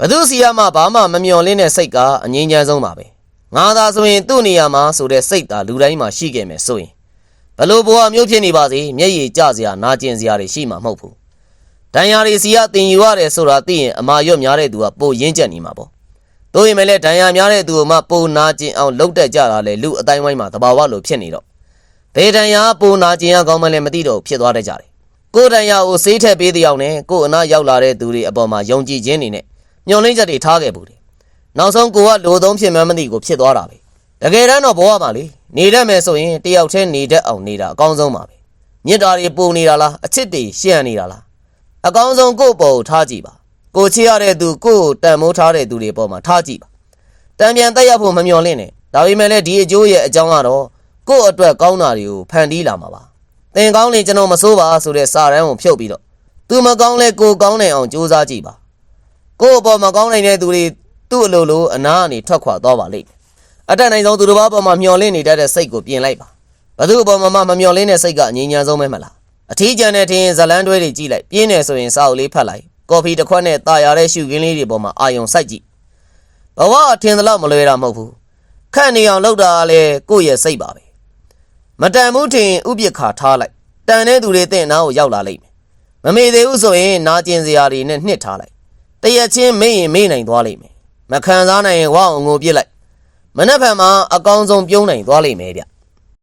ဘသူစီရမှဘာမှမမျော်လင့်တဲ့စိတ်ကအငြိမ်းချမ်းဆုံးပါပဲငါသာဆိုရင်သူ့နေရာမှာဆိုတဲ့စိတ်သာလူတိုင်းမှာရှိခဲ့မယ်ဆိုရင်ဘလို့ဘဝမျိုးဖြစ်နေပါစေမျက်ရည်ကျစရာနာကျင်စရာတွေရှိမှာမဟုတ်ဘူးတန်ရာတွေစီကတင်ယူရတယ်ဆိုတာသိရင်အမာရွတ်များတဲ့သူကပိုရင်းကျက်နေမှာပေါ့တို့ရင်လည်းဒဏ်ရာများတဲ့သူကမှပိုနာကျင်အောင်လှုပ်တက်ကြတာလေလူအတိုင်းဝိုင်းမှာတဘာဝလိုဖြစ်နေတော့ဘယ်ဒဏ်ရာပိုနာကျင်ရကောင်းမလဲမသိတော့ဖြစ်သွားတတ်ကြတယ်ကိုယ်ဒဏ်ရာကိုစေးထက်ပေးတဲ့အောင်နဲ့ကိုယ်အနာရောက်လာတဲ့သူတွေအပေါ်မှာယုံကြည်ခြင်းနေနဲ့ ညှော်လင့်ချက်တွေထားခဲ့ဘူးတယ်နောက်ဆုံးကိုကလိုသုံးဖြစ်မှန်းမသိကိုဖြစ်သွားတာပဲတကယ်တမ်းတော့ဘဝမှာလေနေတတ်မယ်ဆိုရင်တယောက်တည်းနေတတ်အောင်နေတာအကောင်းဆုံးပါပဲမြစ်တာတွေပုံနေတာလားအချစ်တွေရှင့်နေတာလားအကောင်းဆုံးကိုယ့်ပေါ်ကိုထားကြည့်ပါကိုချစ်ရတဲ့သူကိုယ့်ကိုတန်မိုးထားတဲ့သူတွေပေါ်မှာထားကြည့်ပါတံပြန်တက်ရဖို့မမျှော်လင့်နဲ့ဒါပေမဲ့လည်းဒီအကျိုးရဲ့အကြောင်းကတော့ကိုယ့်အတွက်ကောင်းတာတွေကိုဖန်တီးလာမှာပါသင်ကောင်းရင်ကျွန်တော်မစိုးပါဆိုတဲ့စာရန်ကိုဖြုတ်ပြီးတော့သူမကောင်းလဲကိုကောင်းနိုင်အောင်ကြိုးစားကြည့်ပါ ကိုယ့်အပေါ်မှာကောင်းနိုင်တဲ့သူတွေသူ့အလိုလိုအနာကနေထွက်ခွာသွားပါလိမ့်မယ်။အတက်နိုင်ဆုံးသူတစ်ပါးပေါ်မှာမျောလင့်နေတတ်တဲ့စိတ်ကိုပြင်လိုက်ပါ။ဘသူ့အပေါ်မှာမှမမျောလင့်တဲ့စိတ်ကအငြိမ်းချမ်းဆုံးပဲမလား။အထီးကျန်တဲ့ထင်းဇလန်းတွဲတွေကြည့်လိုက်ပြင်းနေဆိုရင်စာအုပ်လေးဖတ်လိုက်။ကော်ဖီတစ်ခွက်နဲ့တာယာတဲ့ရှုခင်းလေးတွေပေါ်မှာအာယုံစိုက်ကြည့်။ဘဝအထင်သလောက်မလွယ်တာမဟုတ်ဘူး။ခန့်နေအောင်လုပ်တာကလည်းကိုယ့်ရဲ့စိတ်ပါပဲ။မတန်မှုထင်ဥပိ္ပခါထားလိုက်။တန်တဲ့သူတွေတင့်နားကိုရောက်လာလိမ့်မယ်။မမေသေးဘူးဆိုရင်နာကျင်စရာတွေနဲ့နှစ်ထားလိုက်။ တရက်ချင်းမေ့ရင်မေ့နိုင်သွားလိမ့်မယ်မခံစားနိုင်ရင်ဝအောင်ငိုပြစ်လိုက်မနှက်ဖန်မှာအကောင်းဆုံးပြုံးနိုင်သွားလိမ့်မယ်ဗျ